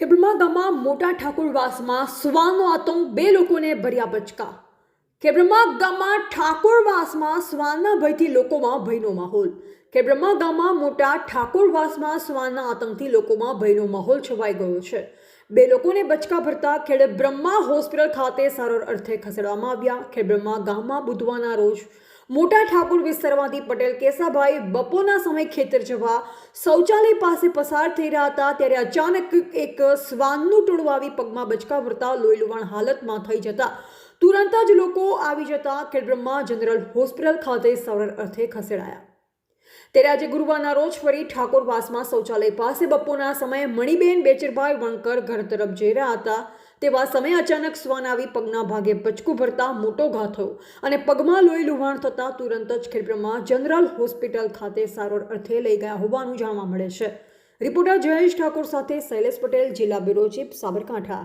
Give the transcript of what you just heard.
ખેબ્રમા ગામમાં મોટા ઠાકોરવાસમાં સ્વાનો આતંક બે લોકોને ભર્યા બચકા. ખેબ્રમા ગામમાં ઠાકોરવાસમાં શ્વાનના ભયથી લોકોમાં ભયનો માહોલ. ખેબ્રમા ગામમાં મોટા ઠાકોરવાસમાં શ્વાનના આતંકથી લોકોમાં ભયનો માહોલ છવાઈ ગયો છે. બે લોકોને બચકા ભરતા ખેડ બ્રહ્મા હોસ્પિટલ ખાતે સારવાર અર્થે ખસેડવામાં આવ્યા. ખેબ્રમા ગામમાં બુધવારના રોજ મોટા ઠાકોર વિસ્તારમાંથી પટેલ કેસાભાઈ બપોરના સમય ખેતર જવા શૌચાલય પાસે પસાર થઈ રહ્યા હતા ત્યારે અચાનક એક શ્વાનનું ટોળું આવી પગમાં બચકા ભરતા લોહી લુવાણ હાલતમાં થઈ જતા. તુરંત જ લોકો આવી જતા ખેડબ્રહ્મા જનરલ હોસ્પિટલ ખાતે સરળ અર્થે ખસેડાયા. ત્યારે આજે ગુરુવારના રોજ ફરી ઠાકોરવાસમાં શૌચાલય પાસે બપોરના સમયે મણિબેન બેચરભાઈ વણકર ઘર તરફ જઈ રહ્યા હતા. તેવા સમયે અચાનક શ્વાન આવી, પગના ભાગે બચકું ભરતા મોટો ઘા થયો અને પગમાં લોહી લુહાણ થતાં તુરંત જ ખેડબ્રહ્મા જનરલ હોસ્પિટલ ખાતે સારવાર અર્થે લઈ ગયા હોવાનું જાણવા મળે છે. રિપોર્ટર જયેશ ઠાકોર સાથે શૈલેષ પટેલ, જિલ્લા બ્યુરો ચીફ સાબરકાંઠા.